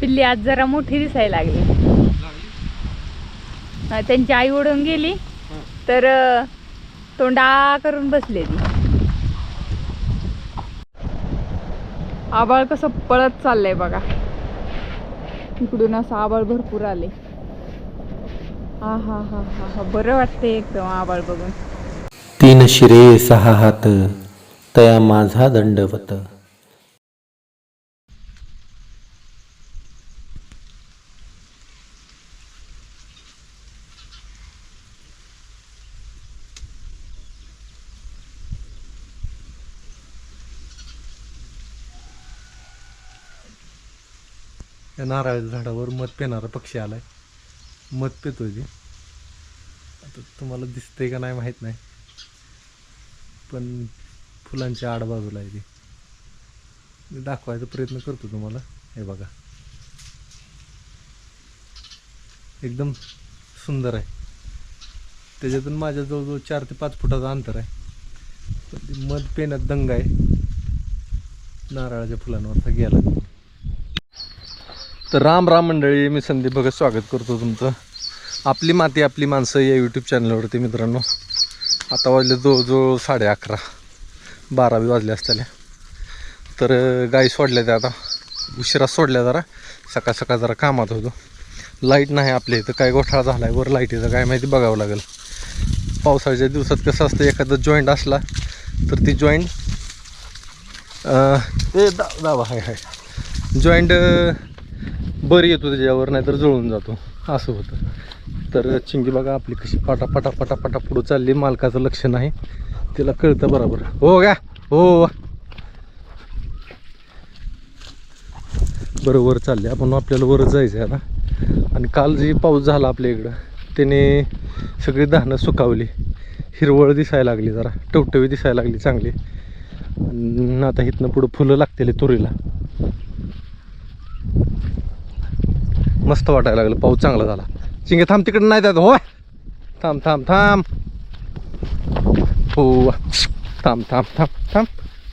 पिल्ली आज जरा मोठी दिसायला लागली. त्यांची आई ओढून गेली. तर तोंडा करून बसले ती. आबाळ कसं पळत चाललंय बघा. इकडून असं आबाळ भरपूर आले. हा हा हा हा हा. बरं वाटतंय एकदम आबाळ बघून. तीन शिरे सहा हात तया माझा दंडवत. या नारळाच्या झाडावर मध पेणारा पक्षी आलाय. मध पेतो ते. आता तुम्हाला दिसतंय का नाही माहीत नाही. पण फुलांच्या आडबाजूला आहे ती. मी दाखवायचा प्रयत्न करतो तुम्हाला. हे बघा. एकदम सुंदर आहे. त्याच्यातून माझ्या जवळजवळ चार ते पाच फुटाचं अंतर आहे. पण ते मध पेण्यात दंग आहे. नारळाच्या फुलांवरचा गेला. तर राम राम मंडळी मी संदीप भगत स्वागत करतो तुमचं. आपली माती आपली माणसं या यूट्यूब चॅनलवरती मित्रांनो. आता वाजले जवळजवळ साडे अकरा बारावी वाजले असताल्या तर गाई सोडल्या त्या आता. उशिरा सोडल्या जरा. सकाळ सकाळ जरा कामात होतो. लाइट नाही आपल्या इथं. काय गोठाळा झाला आहे वर लाईटीचं काय माहिती? बघावं लागेल. पावसाळ्याच्या दिवसात कसं असतं? एखादा जॉईंट असला तर ती जॉईंट ते दा दावा हाय हाय. जॉईंट बरी येतो त्याच्यावर नाहीतर जळून जातो. असं होतं. तर चिंगी बघा आपली कशी पाटा पाटा पाटा पाटा पुढं चालली. मालकाचं लक्ष नाही. तिला कळतं बरोबर. हो का? हो. बरोबर चालले. आपण आपल्याला वर जायचं आहे आता. आणि काल जे पाऊस झाला आपल्या इकडं त्याने सगळी धानं सुकावली. हिरवळ दिसायला लागली जरा. टवटवी दिसायला लागली चांगली. आता इथनं पुढं फुलं लागतील तुरीला. मस्त वाटायला लागलं. पाऊस चांगला झाला. चिंगे थांब तिकडे नाही जात. हो थांब थांब थांब. हो. थांब थांब थांब थांब.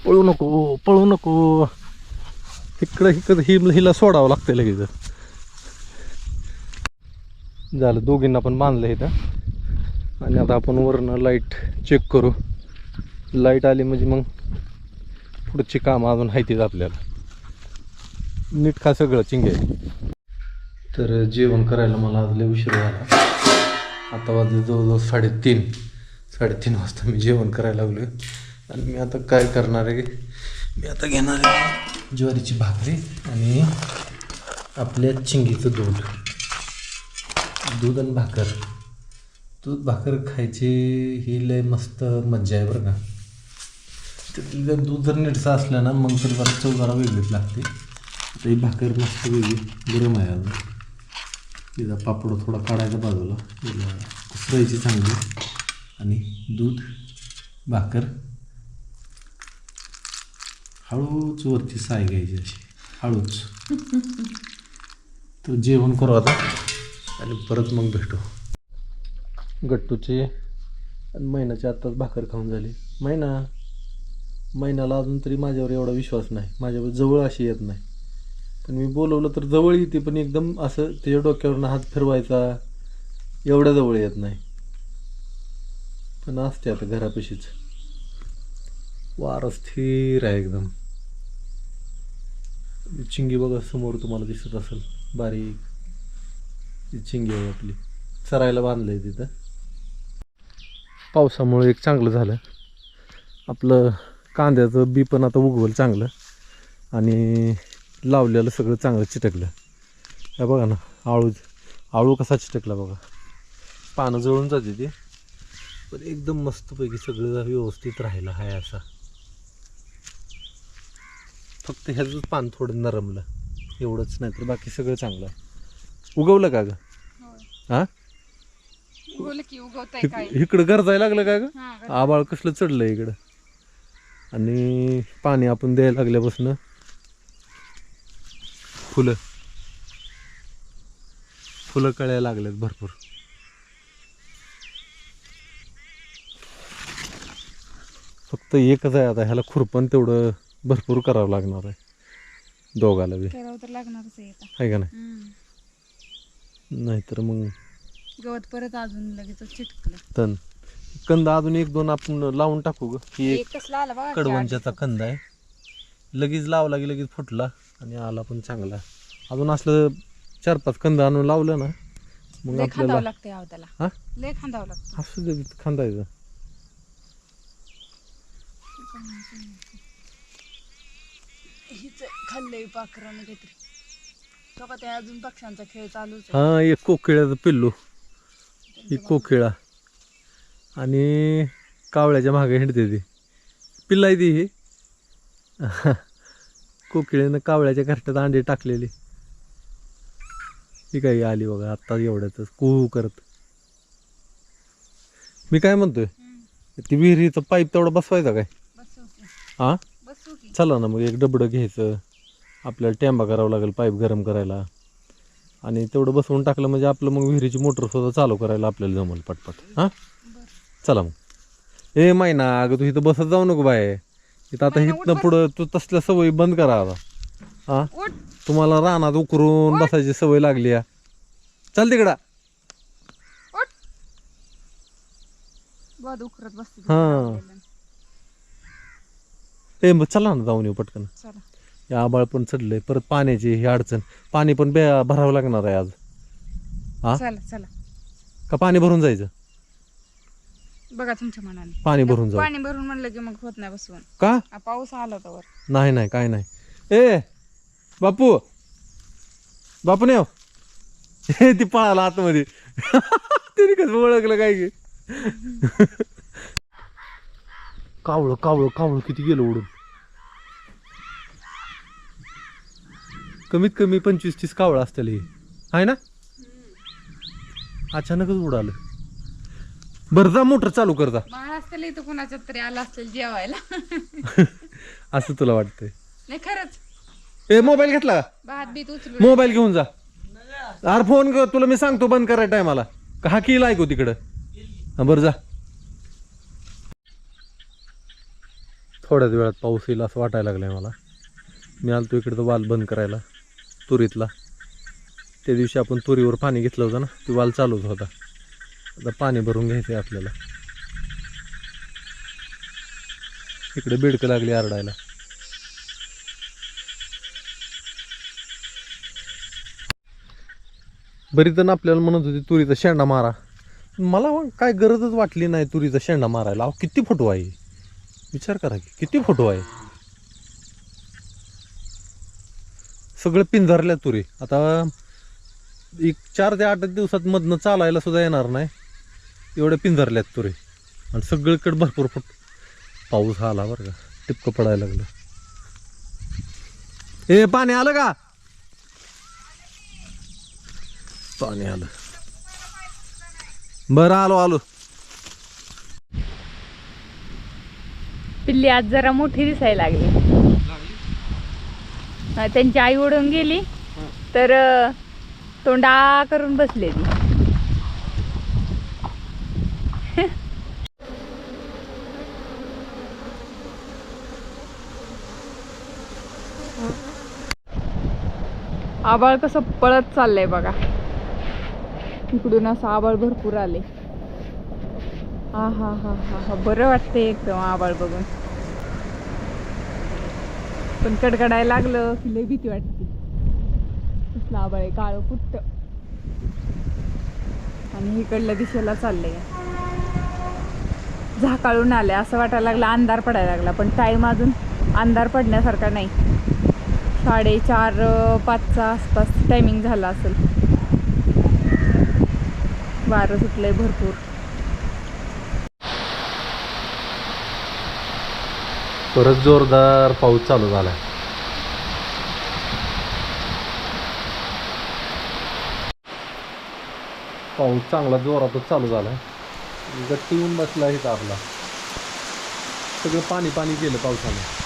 पळू नको पळू नको. इकडं इकडं हि हिला सोडावं लागतं लगेच. झालं दोघींना पण बांधलं इथं. आणि आता आपण वरनं लाइट चेक करू. लाइट आली म्हणजे मग पुढची कामं अजून आहेत आपल्याला. नीट खा सगळं चिंगे तर जेवण करायला मला आज लय उशीर झाला. आता वाजले जवळजवळ साडेतीन. साडेतीन वाजता मी जेवण करायला लागलो आणि मी आता काय करणार आहे? मी आता घेणार आहे ज्वारीची भाकरी आणि आपल्या चिंगीचं दूध. दूध आणि भाकर. दूध भाकर खायची ही लय मस्त मज्जा आहे बरं का. त्यातलं जर दूध जर नीटचं असलं ना मग तर जरा चव जरा वेगळीच लागते. तर ही भाकर मस्त वेगळी गरम आहे अजून. तिचा पापड थोडा काढायचा बाजूला. तिला उसरायची चांगली. आणि दूध भाकर. हळूच वरती साय घ्यायची अशी. हळूच. तर जेवण करू आता. आणि परत मग भेटू. गट्टूचे आणि महिन्याची आत्ताच भाकर खाऊन झाली. महिना महिन्याला अजून तरी माझ्यावर एवढा विश्वास नाही. माझ्यावर जवळ अशी येत नाही. पण मी बोलवलं तर जवळ येते पण एकदम असं त्याच्या डोक्यावरनं हात फिरवायचा एवढ्या जवळ येत नाही. पण असते आता घरापाशीच. वार स्थिर आहे एकदम. चिंगी बघा समोर तुम्हाला दिसत असेल बारीक. ती चिंगी आहे आपली. चरायला बांधलंय तिथं. पावसामुळे एक चांगलं झालं. आपलं कांद्याचं बी पण आता उगवलं चांगलं. आणि लावलेलं सगळं चांगलं चिटकलं. हे बघा ना आळू आळू कसा चिटकला बघा. पानं जळून जाते ते. पण एकदम मस्तपैकी सगळं व्यवस्थित राहिलं हाय असा. फक्त ह्याचंच पान थोडं नरमलं. एवढंच नाही तर बाकी सगळं चांगलं आहे. उगवलं का ग? हा? इकडं गरजायला लागलं का ग? हा, आबाळ कसलं चढलं इकडं. आणि पाणी आपण द्यायला लागल्यापासून फुलं. फुलं कळायला लागल्यात भरपूर. फक्त एकच आहे आता ह्याला खुरपण तेवढं भरपूर करावं लागणार आहे. दोघाला बी. करावं तर लागणारच आहे आता. आहे का नाही? हम्म. नाहीतर मग गवत परत अजून लगेच चिटकलं. तण कंद अजून एक दोन आपण लावून टाकू ग. ही एक एक कसला आला बघा कडवंच्याचा कंद आहे. लगेच लावला की लगेच फुटला. आणि आला पण चांगला. अजून असलं चार पाच कंद आणून लावलं ना मग लय खांदावं आपल्याला लागते अहो त्याला. हा? लय खांदावं लागतं असू दे खांदायचं. हिच खाल्लंय पाखरानं काहीतरी. तो का ते अजून पक्ष्यांचा खेळ चालूच आहे. हा एक कोकिळ्याचं पिल्लू. ही कोकिळा. आणि कावळ्याच्या मागे हिंडते ती. पिल्ला आहे ती ही. कोकिळेनं कावळ्याच्या घरट्यात अंडे टाकलेली. ही काही आली बघा आत्ता एवढ्यातच कुहू करत. मी काय म्हणतोय. ती विहिरीचं पाईप तेवढा बसवायचा काय? हा चला ना मग एक डबडं घ्यायचं. आपल्याला टेंबा करावं लागेल पाईप गरम करायला. आणि तेवढं बसवून टाकलं म्हणजे आपलं मग विहिरीची मोटर सुद्धा चालू करायला आपल्याला जमल पटपट. हां? चला मग. ए मायना अगं तू इथं बसत जाऊ नको बाय इथं आता इथनं. पुढं तू तसल्या सवयी बंद करा आता. हां? उठ. तुम्हाला रानात उकरून बसायची सवय लागली या. चल तिकडा. उकरत बसते हा. ए मग चला ना जाऊन येऊ पटकन. चला. या आबाळ पण चढलंय परत पाण्याची ही अडचण. पाणी पण बे भरावं लागणार आहे आज. हा? चला चला. का पाणी भरून जायचं? बघा तुमच्या मनाने. पाणी भरून जाऊ. पाणी भरून म्हणलं की मग होत नाही बसवून का? आ, पाऊस आला तर नाही नाही काय नाही. ए बापू. बापू नेव हे. ती पळाला आतमध्ये. तिने कसं ओळखलं काय की? कावळं कावळं कावळं किती गेलं उडून कमीत कमी पंचवीस तीस कावळं असतील हे. आहे ना? अचानकच उडालं बरं जा मोटर चालू कर जा. इथं कुणाच्यात तरी आलं असेल जेवायला. असं तुला वाटतंय. नाही खरंच. ए मोबाईल घेतला का? भात बीत उचलून मोबाईल घेऊन जा. अरे फोन कर तुला मी सांगतो बंद करायला टायमाला. का हा की ऐकू तिकडं. हा बरं जा. थोड्याच वेळात पाऊस येईल असं वाटायला लागलंय मला. मी आलतो इकडं वाल बंद करायला तुरीतला. त्या दिवशी आपण तुरीवर पाणी घेतलं होतं ना ती वाल चालूच होता. आता पाणी भरून घ्यायचंय आपल्याला. इकडे बेडकं लागली आरडायला. बरी जण आपल्याला म्हणत होती तुरीचा शेंडा मारा. मला काय गरजच वाटली नाही तुरीचा शेंडा मारायला. अहो किती फोटो आहे? विचार करा की किती फोटो आहे? सगळं पिंजारल्या तुरी. आता एक चार ते आठ दिवसात मधनं चालायला सुद्धा येणार नाही. एवढ्या पिंजारल्यात तुरी. आणि सगळीकडे भरपूर फुट पाऊस आला बरं का. टिपकं पडायला लागलं. ए पाणी आलं का? पाणी आलं. बरं आलो आलो. पिल्ली आज जरा मोठी दिसायला लागली. त्यांची आई ओढून गेली तर तोंडा करून बसले ती आबाळ कसं पळत चाललंय बघा. इकडून असं आबाळ भरपूर आले. हा हा हा हा हा. बरं वाटतंय एकदम आबाळ बघून. पण कडकडायला लागलं की लय भीती वाटते. कसलं आबाळ आहे काळं पुट्ट. आणि इकडल्या दिशेला चाललंय. झाकाळून आलंय. असं वाटायला लागलं अंधार पडायला लागला. पण टाईम अजून अंधार पडण्यासारखा नाही. साडेचार पाचचा आसपास टायमिंग झाला असेल. वारं सुटलंय भरपूर. परत जोरदार पाऊस चालू झालाय. पाऊस चांगला जोरातच चालू झालाय. गट्टी येऊन बसला इथं आपला. सगळं पाणी पाणी केलं पावसाने.